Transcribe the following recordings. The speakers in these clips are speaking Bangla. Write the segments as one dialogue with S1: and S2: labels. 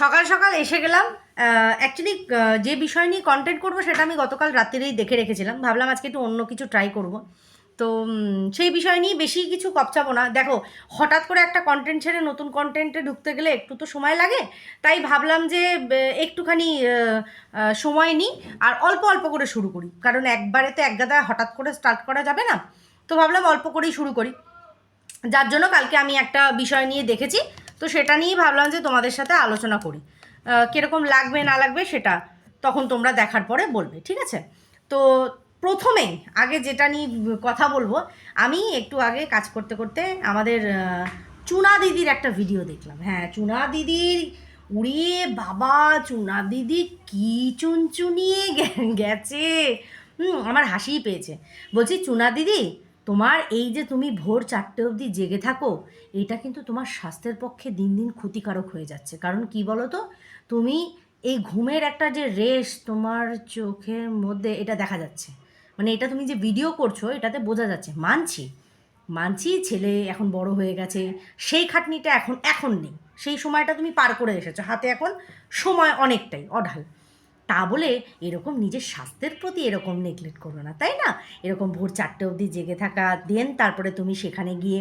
S1: সকাল সকাল এসে গেলাম অ্যাকচুয়ালি যে বিষয় নিয়ে কন্টেন্ট করব সেটা আমি গতকাল রাত্রিরেই দেখে রেখেছিলাম। ভাবলাম আজকে একটু অন্য কিছু ট্রাই করব। তো সেই বিষয় নিয়ে বেশি কিছু কপচাবো না। দেখো, হঠাৎ করে একটা কন্টেন্ট ছেড়ে নতুন কন্টেন্টে ঢুকতে গেলে একটু তো সময় লাগে। তাই ভাবলাম যে একটুখানি সময় নিই আর অল্প অল্প করে শুরু করি। কারণ একবারে তো এক গাদা হঠাৎ করে স্টার্ট করা যাবে না। তো ভাবলাম অল্প করেই শুরু করি। যার জন্য কালকে আমি একটা বিষয় নিয়ে দেখেছি। তো সেটা নিয়েই ভাবলাম যে তোমাদের সাথে আলোচনা করি। কীরকম লাগবে, না লাগবে সেটা তখন তোমরা দেখার পরে বলবে, ঠিক আছে? তো প্রথমেই, আগে যেটা নিয়ে কথা বলব, আমি একটু আগে কাজ করতে করতে আমাদের চুনা দিদির একটা ভিডিও দেখলাম। হ্যাঁ চুনা দিদির উড়িয়ে বাবা, চুনা দিদি কি চুনচুনিয়ে গেছে। হুম, আমার হাসিই পেয়েছে। বলছি, চুনা দিদি তোমার এই যে তুমি ভোর চারটে অবধি জেগে থাকো, এটা কিন্তু তোমার স্বাস্থ্যের পক্ষে দিন দিন ক্ষতিকারক হয়ে যাচ্ছে। কারণ কি বলো তো তুমি এই ঘুমের একটা যে রেশ তোমার চোখের মধ্যে, এটা দেখা যাচ্ছে। মানে এটা তুমি যে ভিডিও করছ, এটাতে বোঝা যাচ্ছে। মানছি মানছি ছেলে এখন বড় হয়ে গেছে, সেই খাটনিটা এখন এখন নেই। সেই সময়টা তুমি পার করে এসেছ। হাতে এখন সময় অনেকটাই, অঢাল। তা বলে এরকম নিজের স্বাস্থ্যের প্রতি এরকম নেগলেক্ট করো না, তাই না? এরকম ভোর চারটে অবধি জেগে থাকা দেন তারপরে তুমি সেখানে গিয়ে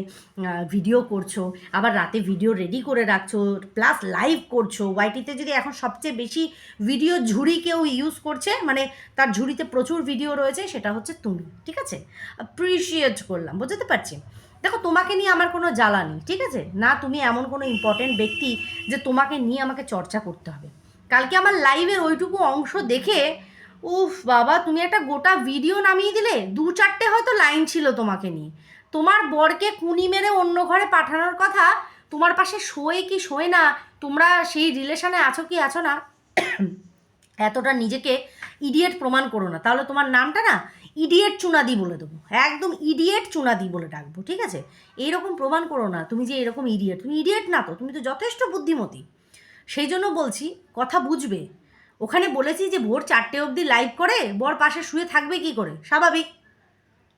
S1: ভিডিও করছ, আবার রাতে ভিডিও রেডি করে রাখছো প্লাস লাইভ করছ। ওয়াইটিতে যদি এখন সবচেয়ে বেশি ভিডিও ঝুড়ি কেউ ইউজ করছে মানে তার ঝুড়িতে প্রচুর ভিডিও রয়েছে, সেটা হচ্ছে তুমি, ঠিক আছে? অ্যাপ্রিসিয়েট করলাম, বুঝতে পারছি? দেখো, তোমাকে নিয়ে আমার কোনো জ্বালা নেই, ঠিক আছে? না, তুমি এমন কোনো ইম্পর্টেন্ট ব্যক্তি যে তোমাকে নিয়ে আমাকে চর্চা করতে হবে। কালকে আমার লাইভের ওইটুকু অংশ দেখে, উফ বাবা, তুমি একটা গোটা ভিডিও নামিয়ে দিলে? দু চারটে হয়তো লাইন ছিল তোমাকে নিয়ে। তোমার বরকে কুনি মেরে অন্য ঘরে পাঠানোর কথা, তোমার পাশে শোয়ে কি শোয় না, তোমরা সেই রিলেশনে আছো কি আছো না, এতটা নিজেকে ইডিয়েট প্রমাণ করো না। তাহলে তোমার নামটা না ইডিয়েট চুনাদি বলে দেবো। একদম ইডিয়েট চুনাদি বলে ডাকবো, ঠিক আছে? এইরকম প্রমাণ করো না, তুমি যে এরকম ইডিয়েট তুমি ইডিয়েট না তো, তুমি তো যথেষ্ট বুদ্ধিমতী। সেই জন্য বলছি, কথা বুঝবে। ওখানে বলেছি যে ভোর চারটে অবধি লাইভ করে, বর পাশে শুয়ে থাকবে কি করে? স্বাভাবিক।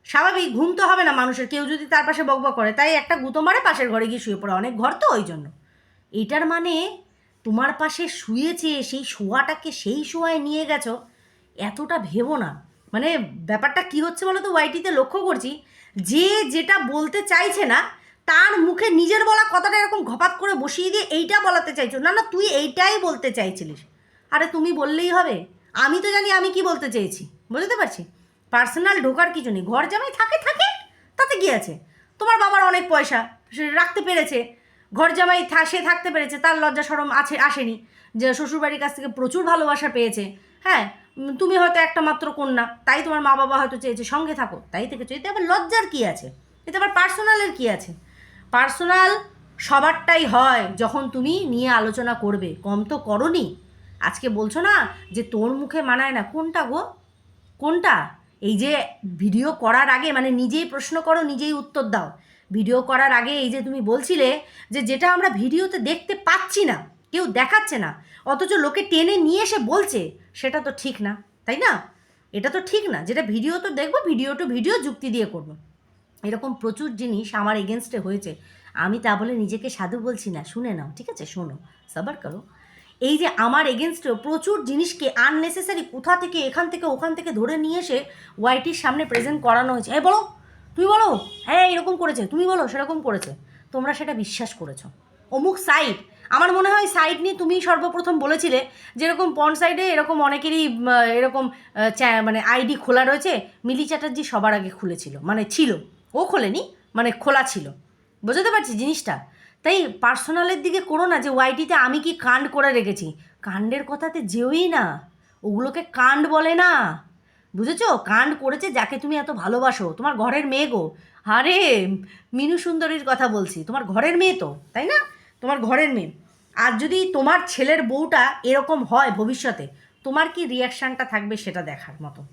S1: স্বাভাবিক, ঘুম তো হবে না মানুষের। কেউ যদি তার পাশে বকবক করে, তাই একটা গুঁতো মারে পাশের ঘরে গিয়ে শুয়ে পড়ে। অনেক ঘর তো ওই জন্য। এইটার মানে তোমার পাশে শুয়েছে, সেই শোয়াটাকে সেই শোয়ায় নিয়ে গেছো, এতটা ভেবো না। মানে ব্যাপারটা কি হচ্ছে বলো তো ওয়াইটিতে লক্ষ্য করছি, যে যেটা বলতে চাইছে না তার মুখে নিজের বলা কথাটা এরকম ঘপাত করে বসিয়ে দিয়ে এইটা বলাতে চাইছো। না না, তুই এইটাই বলতে চাইছিলিস। আরে তুমি বললেই হবে। আমি তো জানি আমি কি বলতে চেয়েছি বুঝতে পারছি? পার্সোনাল ঢোকার কিছু নেই। ঘর জামাই থাকে থাকে, তাতে কি আছে? তোমার বাবার অনেক পয়সা, সে রাখতে পেরেছে। ঘর জামাই সে থাকতে পেরেছে। তার লজ্জা সরম আছে, আসেনি যে শ্বশুরবাড়ির কাছ থেকে প্রচুর ভালোবাসা পেয়েছে। হ্যাঁ তুমি হয়তো একটা মাত্র কন্যা। তাই তোমার মা বাবা হয়তো চেয়েছে সঙ্গে থাকো। তাই থেকে এতে আবার লজ্জার কি আছে? এতে আবার পার্সোনালের কী আছে? পার্সোনাল সবারটাই হয় যখন তুমি নিয়ে আলোচনা করবে। কম তো করনি। আজকে বলছো না যে তোর মুখে মানায় না। কোনটা গো? কোনটা? এই যে ভিডিও করার আগে মানে নিজেই প্রশ্ন করো, নিজেই উত্তর দাও। ভিডিও করার আগে এই যে তুমি বলছিলে যে যেটা আমরা ভিডিওতে দেখতে পাচ্ছি না, কেউ দেখাচ্ছে না, অথচ লোকে টেনে নিয়ে এসে বলছে, সেটা তো ঠিক না, তাই না? এটা তো ঠিক না। যেটা ভিডিও তো দেখব, ভিডিও টু ভিডিও যুক্তি দিয়ে করব। এরকম প্রচুর জিনিস আমার এগেনস্টে হয়েছে। আমি তা বলে নিজেকে সাধু বলছি না, শুনে নাও, ঠিক আছে? শোনো সাবার করো। এই যে আমার এগেনস্টেও প্রচুর জিনিসকে আননেসেসারি কোথা থেকে, এখান থেকে, ওখান থেকে ধরে নিয়ে এসে ওয়াইটির সামনে প্রেজেন্ট করানো হয়েছে। হ্যাঁ বলো, তুমি বলো হ্যাঁ এরকম করেছে, তুমি বলো, সেরকম করেছে। তোমরা সেটা বিশ্বাস করেছ। অমুক সাইট আমার মনে হয় সাইড নিয়ে তুমি সর্বপ্রথম বলেছিলে, যেরকম পন সাইডে এরকম অনেকেরই এরকম মানে আইডি খোলা রয়েছে, মিলি চ্যাটার্জি সবার আগে খুলেছিল মানে ছিল। ও খোলেনি? মানে খোলা ছিল। বুঝতে পারছি জিনিসটা? তাই পার্সোনালের দিকে করো না যে ওয়াইটিতে আমি কি কাণ্ড করে রেখেছি। কাণ্ডের কথাতে যেওই না। ওগুলোকে কাণ্ড বলে না। বুঝেছ? কাণ্ড করেছে যাকে তুমি এত ভালোবাসো। তোমার ঘরের মেয়ে গো। আরে, মিনু সুন্দরীর কথা বলছি। তোমার ঘরের মেয়ে তো, তাই না? তোমার ঘরের মেয়ে। আর যদি তোমার ছেলের বউটা এরকম হয় ভবিষ্যতে, তোমার কি রিয়াকশানটা থাকবে সেটা দেখার মতো?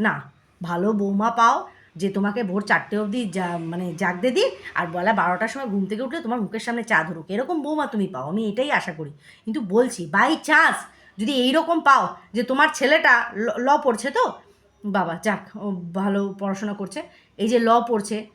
S1: না। ভালো বৌমা পাও যে তোমাকে ভোর চারটে অবধি যা মানে জাগতে দিই, আর বেলা বারোটার সময় ঘুম থেকে উঠলে তোমার মুখের সামনে চা ধরুক। এরকম বৌমা তুমি পাও, আমি এটাই আশা করি। কিন্তু বলছি বাই চান্স যদি এইরকম পাও যে তোমার ছেলেটা ল- পড়ছে তো, বাবা যাক ভালো পড়াশোনা করছে, এই যে ল পড়ছে,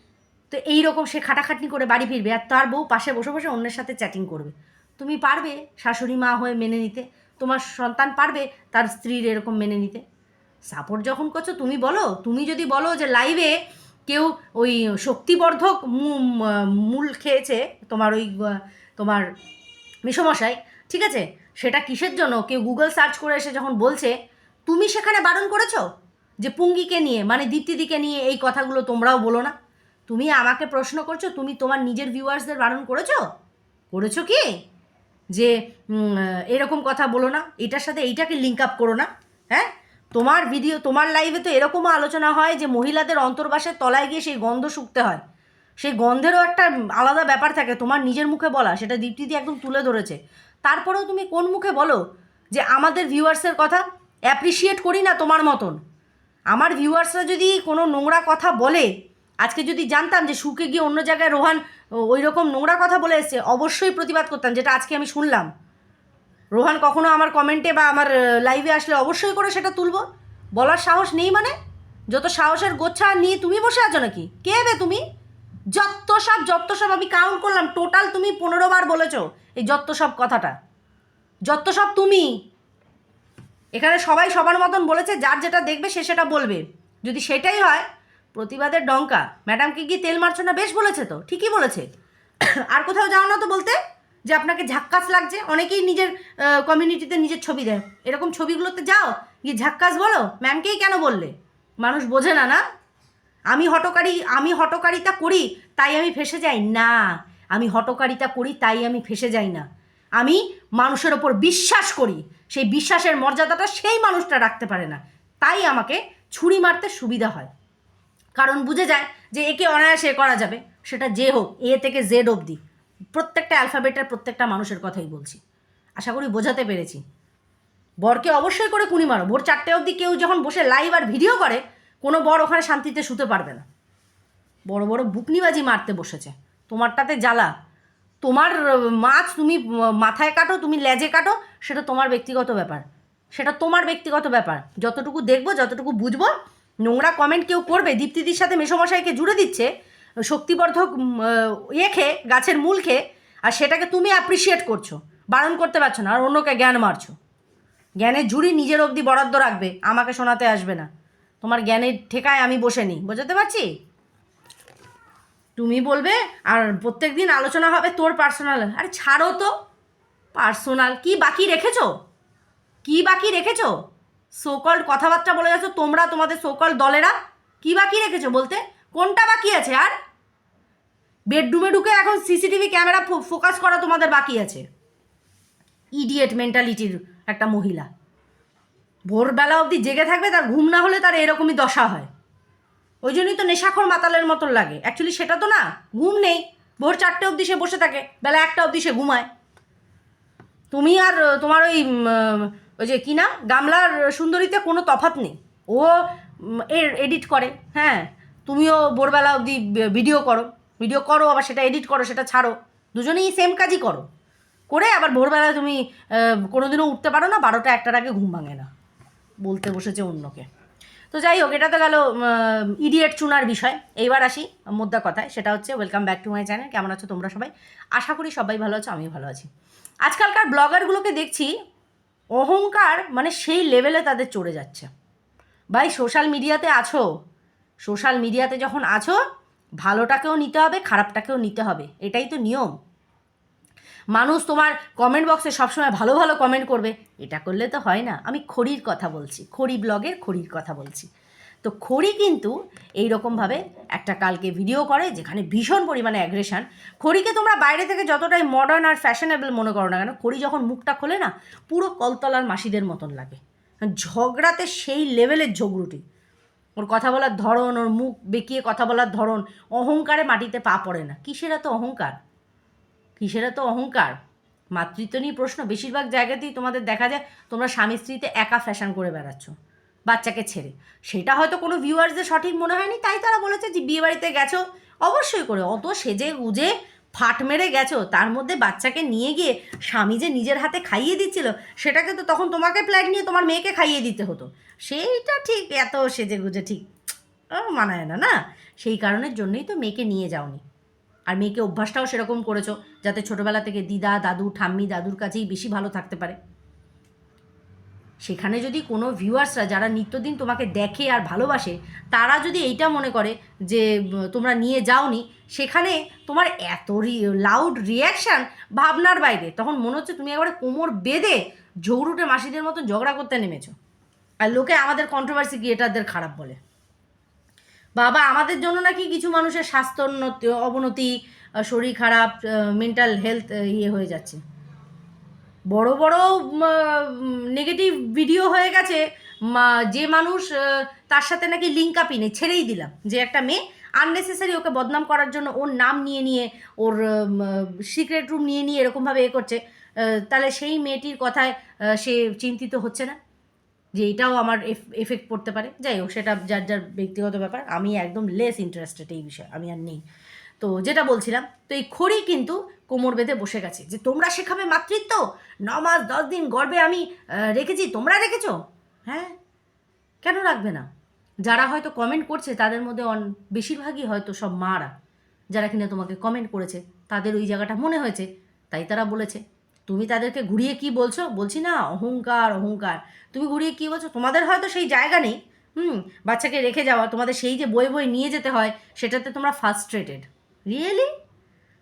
S1: তো এই রকম সে খাটাখাটনি করে বাড়ি ফিরবে, আর তার বউ পাশে বসে বসে অন্যের সাথে চ্যাটিং করবে। তুমি পারবে শাশুড়ি মা হয়ে মেনে নিতে, তোমার সন্তান পারবে তার স্ত্রীর এরকম মেনে নিতে। সাপোর্ট যখন করছ, তুমি বলো, তুমি যদি বলো যে লাইভে কেউ ওই শক্তিবর্ধক মূল খেয়েছে তোমার ওই তোমার মিশমশাই, ঠিক আছে? সেটা কিসের জন্য? কেউ গুগল সার্চ করে এসে যখন বলছে, তুমি সেখানে বারণ করেছ? যে পুঙ্গিকে নিয়ে মানে দীপ্তিদিকে নিয়ে এই কথাগুলো তোমরাও বলো না। তুমি আমাকে প্রশ্ন করছ, তুমি তোমার নিজের ভিউয়ার্সদের বারণ করেছ? করেছ কি? যে এরকম কথা বলো না, এটার সাথে এইটাকে লিঙ্ক আপ করো না হ্যাঁ? তোমার ভিডিও তোমার লাইভে তো এরকমও আলোচনা হয় যে মহিলাদের অন্তর্বাসের তলায় গিয়ে সেই গন্ধ শুকতে হয়। সেই গন্ধেরও একটা আলাদা ব্যাপার থাকে, তোমার নিজের মুখে বলা, সেটা দীপ্তিদি একদম তুলে ধরেছে। তারপরেও তুমি কোন মুখে বলো যে আমাদের ভিউয়ার্সের কথা? অ্যাপ্রিসিয়েট করি না তোমার মতন। আমার ভিউয়ার্সরা যদি কোনো নোংরা কথা বলে, আজকে যদি জানতাম যে শুকে গিয়ে অন্য জায়গায় রোহান ওই রকম নোংরা কথা বলে এসছে, অবশ্যই প্রতিবাদ করতাম, যেটা আজকে আমি শুনলাম। রোহান কখনো আমার কমেন্টে বা আমার লাইভে আসলে অবশ্যই করে সেটা তুলবো। বলার সাহস নেই মানে? যত সাহসের গোচ্ছা নিয়ে তুমি বসে আছো নাকি? কে বে তুমি? যত সব যত সব আমি কাউন্ট করলাম। টোটাল তুমি পনেরো বার বলেছ এই যত সব কথাটা। যত সব তুমি। এখানে সবাই সবার মতন বলেছে, যার যেটা দেখবে সে সেটা বলবে। যদি সেটাই হয়, প্রতিবাদের ডঙ্কা। ম্যাডামকে কি তেল মারছো না, বেশ বলেছে তো, ঠিকই বলেছে। আর কোথাও যাও না তো বলতে? যে আপনাকে ঝাক্কাস লাগছে, অনেকেই নিজের কমিউনিটিতে নিজের ছবি দেয়। এরকম ছবিগুলোতে যাও, গিয়ে ঝাক্কাস বলো ম্যামকেই কেন বললে? মানুষ বোঝে না না? আমি হটকারী, আমি হটকারিতা করি, তাই আমি ফেসে যাই? না। আমি হটকারিতা করি, তাই আমি ফেসে যাই না। আমি মানুষের ওপর বিশ্বাস করি, সেই বিশ্বাসের মর্যাদাটা সেই মানুষটা রাখতে পারে না। তাই আমাকে ছুরি মারতে সুবিধা হয়। কারণ বুঝে যায় যে একে অনায়াসে করা যাবে, সেটা যে হোক, এ থেকে জেড অবধি। প্রত্যেকটা অ্যালফাবেটের প্রত্যেকটা মানুষের কথাই বলছি। আশা করি বোঝাতে পেরেছি। বরকে অবশ্যই করে কুনি মারো। ভোর চারটে অবধি কেউ যখন বসে লাইভ আর ভিডিও করে, কোনো বর ওখানে শান্তিতে শুতে পারবে না। বড় বড় বুকনিবাজি মারতে বসেছে। তোমারটাতে জ্বালা। তোমার মাছ তুমি মাথায় কাটো, তুমি লেজে কাটো, সেটা তোমার ব্যক্তিগত ব্যাপার। সেটা তোমার ব্যক্তিগত ব্যাপার। যতটুকু দেখব, যতটুকু বুঝব, নোংরা কমেন্ট কেউ করবে, দীপ্তিদির সাথে মেসমশাইকে জুড়ে দিচ্ছে শক্তিবর্ধক ইয়ে খেয়ে, গাছের মূল খেয়ে, আর সেটাকে তুমি অ্যাপ্রিসিয়েট করছ। বারণ করতে পারছ না, আর অন্যকে জ্ঞান মারছো। জ্ঞানের ঝুড়ি নিজের অবধি বরাদ্দ রাখবে, আমাকে শোনাতে আসবে না। তোমার জ্ঞানের ঠেকায় আমি বসে নিই, বোঝাতে পারছি? তুমি বলবে, আর প্রত্যেক দিন আলোচনা হবে তোর পার্সোনাল আরে ছাড়ো তো পার্সোনাল কি বাকি রেখেছো? কি বাকি রেখেছো? সোকল্ড কথাবার্তা বলে যাচ্ছ, তোমরা তোমাদের সোকল্ড দলেরা, কি বাকি রেখেছো বলতে? কোনটা বাকি আছে, আর বেডরুমে ঢুকে এখন সিসিটিভি ক্যামেরা ফোকাস করা তোমাদের বাকি আছে। ইডিয়েট মেন্টালিটির একটা মহিলা। ভোরবেলা অবধি জেগে থাকবে, তার ঘুম না হলে তার এরকমই দশা হয়। ওই জন্যই তো নেশাখর মাতালের মতন লাগে। অ্যাকচুয়ালি সেটা তো না, ঘুম নেই। ভোর চারটে অবধি সে বসে থাকে, বেলা একটা অবধি সে ঘুমায়। তুমি আর তোমার ওই ওই যে কি না গামলার সুন্দরীতে কোনো তফাৎ নেই। ও এর এডিট করে হ্যাঁ। তুমিও ভোরবেলা অবধি ভিডিও করো। ভিডিও করো, আবার সেটা এডিট করো, সেটা ছাড়ো। দুজনেই সেম কাজই করো। করে আবার ভোরবেলা তুমি কোনোদিনও উঠতে পারো না, বারোটা, একটার আগে ঘুম ভাঙে না। বলতে বসেছে অন্যকে। তো যাই হোক, এটা তো গেল ইডিয়েট চুনার বিষয়। এইবার আসি মুদ্রা কথায়। সেটা হচ্ছে welcome back to my channel কেমন আছো তোমরা সবাই? আশা করি সবাই ভালো আছো, আমিও ভালো আছি। আজকালকার ব্লগারগুলোকে দেখছি, অহংকার মানে সেই লেভেলে তাদের চড়ে যাচ্ছে। ভাই সোশ্যাল মিডিয়াতে আছো? সোশ্যাল মিডিয়াতে যখন আছো ভালোটাকেও নিতে হবে, খারাপটাকেও নিতে হবে। এটাই তো নিয়ম। মানুষ তোমার কমেন্ট বক্সে সবসময় ভালো ভালো কমেন্ট করবে। এটা করলে তো হয় না। আমি খড়ির কথা বলছি। খড়ি ব্লগের খড়ির কথা বলছি। তো খড়ি কিন্তু এই রকমভাবে একটা কালকে ভিডিও করে যেখানে ভীষণ পরিমাণে অ্যাগ্রেশন খড়িকে তোমরা বাইরে থেকে যতটাই মডার্ন আর ফ্যাশনেবল মনে করো না কেন, খড়ি যখন মুখটা খোলে না, পুরো কলতলার মাসিদের মতন লাগে। ঝগড়াতে সেই লেভেলের ঝগড়ুটি। ওর কথা বলার ধরন, ওর মুখ বেঁকিয়ে কথা বলার ধরন, অহংকারে মাটিতে পা পড়ে না। কিসের এত অহংকার? কিসের এত অহংকার? মাতৃত্ব নিয়ে প্রশ্ন বেশিরভাগ জায়গাতেই তোমাদের দেখা যায় তোমরা স্বামী স্ত্রীতে একা ফ্যাশন করে বেড়াচ্ছ, বাচ্চাকে ছেড়ে। সেটা হয়তো কোনো ভিউয়ার্সদের সঠিক মনে হয়নি, তাই তারা বলেছে যে বিয়ে বাড়িতে গেছো, অবশ্যই করে। অত সেজে গুজে ফাট মেরে গেছো, তার মধ্যে বাচ্চাকে নিয়ে গিয়ে স্বামী যে নিজের হাতে খাইয়ে দিচ্ছিল, সেটাকে তো তখন তোমাকে প্ল্যাট নিয়ে তোমার মেয়েকে খাইয়ে দিতে হতো। সেইটা ঠিক, এত সেজে গুজে ঠিক মানায় না না? সেই কারণের জন্যই তো মেয়েকে নিয়ে যাওনি। আর মেয়েকে অভ্যাসটাও সেরকম করেছ, যাতে ছোটোবেলা থেকে দিদা, দাদু, ঠাম্মি, দাদুর কাছেই বেশি ভালো থাকতে পারে। সেখানে যদি কোনো ভিউয়ার্সরা যারা নিত্যদিন তোমাকে দেখে আর ভালোবাসে, তারা যদি এইটা মনে করে যে তোমরা নিয়ে যাওনি, সেখানে তোমার এত লাউড রিয়াকশান ভাবনার বাইরে। তখন মনে হচ্ছে তুমি একবারে কোমর বেঁধে ঝৌরুটে মাসিদের মতো ঝগড়া করতে নেমেছো। আর লোকে আমাদের কন্ট্রোভার্সি ক্রিয়েটারদের খারাপ বলে। বাবা, আমাদের জন্য নাকি কিছু মানুষের স্বাস্থ্য অবনতি শরীর খারাপ মেন্টাল হেলথ ইয়ে হয়ে যাচ্ছে। বড় বড় নেগেটিভ ভিডিও হয়ে গেছে যে মানুষ তার সাথে নাকি লিঙ্ক আপই নেই, ছেড়েই দিলাম যে একটা মেয়ে আননেসেসারি ওকে বদনাম করার জন্য ওর নাম নিয়ে নিয়ে, ওর সিক্রেট রুম নিয়ে নিয়ে এরকমভাবে এ করছে তাহলে সেই মেয়েটির কথায় সে চিন্তিত হচ্ছে না? যে এটাও আমার এফেক্ট পড়তে পারে? যাই হোক, সেটা যার যার ব্যক্তিগত ব্যাপার, আমি একদম লেস ইন্টারেস্টেড এই বিষয়ে, আমি আর নেই। তো যেটা বলছিলাম, তো এই খড়ি কিন্তু কোমর বেঁধে বসে গেছে। যে তোমরা শেখাবে মাতৃত্ব? ন মাস, দশ দিন গর্বে আমি রেখেছি। তোমরা রেখেছো? হ্যাঁ? কেন রাখবে না? যারা হয়তো কমেন্ট করছে, তাদের মধ্যে অন, বেশিরভাগই হয়তো সব মারা। যারা কিনা তোমাকে কমেন্ট করেছে, তাদের ওই জায়গাটা মনে হয়েছে। তাই তারা বলেছে, তুমি তাদেরকে ঘুরিয়ে কি বলছো? বলছি না, অহংকার অহংকার। তুমি ঘুরিয়ে কি বলছো? তোমাদের হয়তো সেই জায়গা নেই। হুম? বাচ্চাকে রেখে যাওয়া, তোমাদের সেই যে বই বই নিয়ে যেতে হয়, সেটাতে তোমরা ফার্স্ট্রেটেড রিয়েলি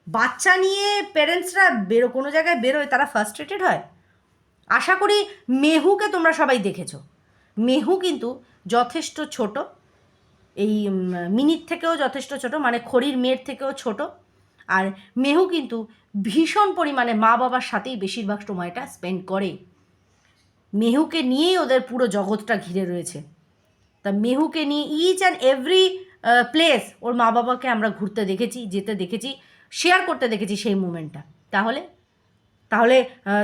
S1: বাচ্চা নিয়ে প্যারেন্টসরা বেরো, কোনো জায়গায় বেরোয়, তারা ফার্স্ট্রেটেড হয়? আশা করি মেহুকে তোমরা সবাই দেখেছ। মেহু কিন্তু যথেষ্ট ছোট, এই মিনিট থেকেও যথেষ্ট ছোট মানে খড়ির মেয়ের থেকেও ছোট। আর মেহু কিন্তু ভীষণ পরিমাণে মা বাবার সাথেই বেশিরভাগ সময়টা স্পেন্ড করে। মেহুকে নিয়েই ওদের পুরো জগৎটা ঘিরে রয়েছে। তা মেহুকে নিয়ে ইচ অ্যান্ড এভরি প্লেস ওর মা বাবাকে আমরা ঘুরতে দেখেছি, যেতে দেখেছি। শেয়ার করতে দেখেছি সেই মুমেন্টটা তাহলে? তাহলে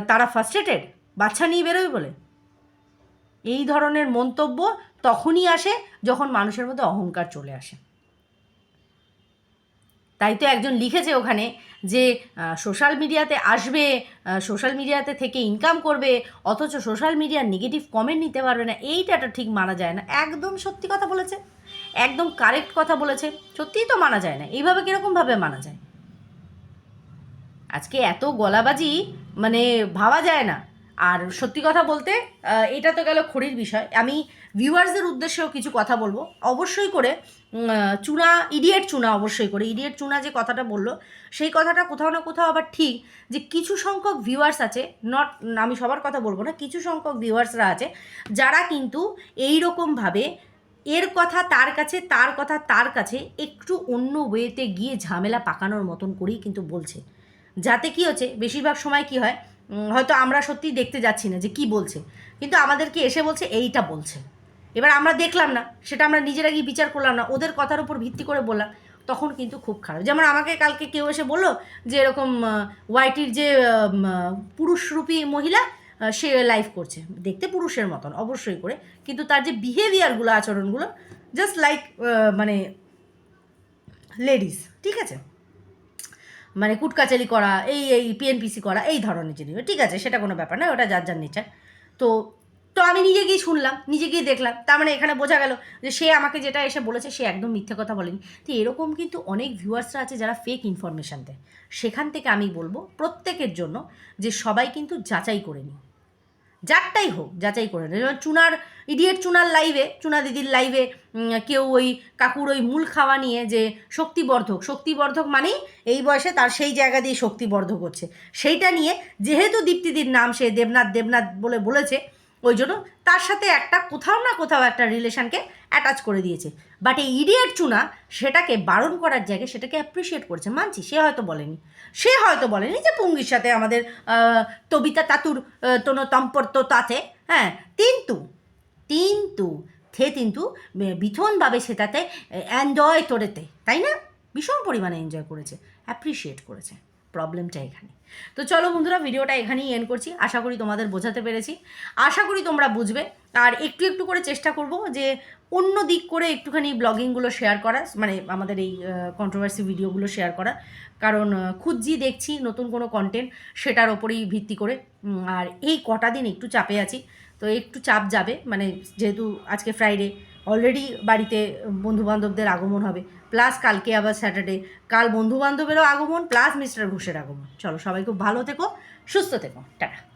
S1: তারা ফার্স্ট্রেটেড বাচ্চা নিয়ে বেরোয় বলে? এই ধরনের মন্তব্য তখনই আসে যখন মানুষের মধ্যে অহংকার চলে আসে। তাই তো একজন লিখেছে ওখানে যে সোশ্যাল মিডিয়াতে আসবে সোশ্যাল মিডিয়াতে থেকে ইনকাম করবে, অথচ সোশ্যাল মিডিয়ার নেগেটিভ কমেন্ট নিতে পারবে না। এইটাটা ঠিক মানা যায় না। একদম সত্যি কথা বলেছে। একদম কারেক্ট কথা বলেছে। সত্যিই তো মানা যায় না। এইভাবে কীরকমভাবে মানা যায়? আজকে এত গলাবাজি মানে ভাবা যায় না। আর সত্যি কথা বলতে এটা তো গেল খড়ির বিষয়। আমি ভিউয়ার্সদের উদ্দেশ্যেও কিছু কথা বলব। অবশ্যই করে চুনা ইডিয়েট চুনা অবশ্যই করে। ইডিয়েট চুনা যে কথাটা বলল, সেই কথাটা কোথাও না কোথাও আবার ঠিক যে কিছু সংখ্যক ভিউয়ার্স আছে নট আমি সবার কথা বলব না, কিছু সংখ্যক ভিউয়ার্সরা আছে, যারা কিন্তু এই রকমভাবে এর কথা তার কাছে, তার কথা তার কাছে একটু অন্য ওয়েতে গিয়ে ঝামেলা পাকানোর মতন করেই কিন্তু বলছে। যাতে কি হচ্ছে, বেশিরভাগ সময় কি হয় হয়তো আমরা সত্যিই দেখতে যাচ্ছি না যে কি বলছে। কিন্তু আমাদেরকে এসে বলছে, এইটা বলছে। এবার আমরা দেখলাম না, সেটা আমরা নিজেরা গিয়ে বিচার করলাম না, ওদের কথার উপর ভিত্তি করে বললাম, তখন কিন্তু খুব খারাপ। যেমন আমাকে কালকে কেউ এসে বলল যে এরকম ওয়াইটির যে পুরুষরূপী মহিলা সে লাইভ করছে। দেখতে পুরুষের মতন, অবশ্যই করে। কিন্তু তার যে বিহেভিয়ারগুলো আচরণগুলো জাস্ট লাইক মানে লেডিস ঠিক আছে? মানে কুটকাচালি করা, এই এই পিএনপিসি করা, এই ধরনের জিনিস। ঠিক আছে, সেটা কোনো ব্যাপার না, ওটা যার যার নেচার তো তো আমি নিজে গিয়ে শুনলাম, নিজে গিয়ে দেখলাম, তার মানে এখানে বোঝা গেল যে সে আমাকে যেটা এসে বলেছে, সে একদম মিথ্যে কথা বলেনি। তো এরকম কিন্তু অনেক ভিউয়ার্সরা আছে যারা ফেক ইনফরমেশান দেয়। সেখান থেকে আমি বলব প্রত্যেকের জন্য যে সবাই কিন্তু যাচাই করে নিই যারটাই হোক, যাচাই করে যেমন চুনার, ইডিয়েট চুনার লাইভে চুনা দিদির লাইভে কেউ ওই কাকুর ওই মূল খাওয়া নিয়ে যে শক্তিবর্ধক শক্তিবর্ধক মানেই এই বয়সে তার সেই জায়গা দিয়ে শক্তিবর্ধক হচ্ছে। সেইটা নিয়ে যেহেতু দীপ্তিদির নাম সে দেবনাথ দেবনাথ বলে বলেছে, ওই জন্য তার সাথে একটা কোথাও না কোথাও একটা রিলেশনকে অ্যাটাচ করে দিয়েছে। বাট এই ইডিয়েট চুনা, সেটাকে বারণ করার জায়গায় সেটাকে অ্যাপ্রিসিয়েট করেছে। মানছি, সে হয়তো বলেনি। সে হয়তো বলেনি যে পুঙ্গির সাথে আমাদের তবিতা তাতুর তোনো তম্পর্ত তাতে। হ্যাঁ কিন্তু কিন্তু সে কিন্তু ভীষণভাবে সেটাতে এনজয় তোরেতে, তাই না? ভীষণ পরিমাণে এনজয় করেছে। অ্যাপ্রিসিয়েট করেছে। প্রবলেমটা এখানে। তো চলো বন্ধুরা, ভিডিওটা এখানেই এন্ড করছি। আশা করি তোমাদের বোঝাতে পেরেছি। আশা করি তোমরা বুঝবে। আর একটু একটু করে চেষ্টা করব যে অন্য দিক করে একটুখানি ব্লগিংগুলো শেয়ার করা মানে আমাদের এই কন্ট্রোভার্সি ভিডিওগুলো শেয়ার করা। কারণ খুঁজছি, দেখছি নতুন কোনো কন্টেন্ট সেটার ওপরেই ভিত্তি করে। আর এই কটা দিন একটু চাপে আছি। তো একটু চাপ যাবে। মানে যেহেতু আজকে ফ্রাইডে অলরেডি বাড়িতে বন্ধুবান্ধবদের আগমন হবে। প্লাস কালকে আবার স্যাটারডে। কাল বন্ধুবান্ধবেরও আগমন, প্লাস মিস্টার ঘোষের আগমন। চলো সবাই খুব ভালো থেকো, সুস্থ থেকো। টাটা।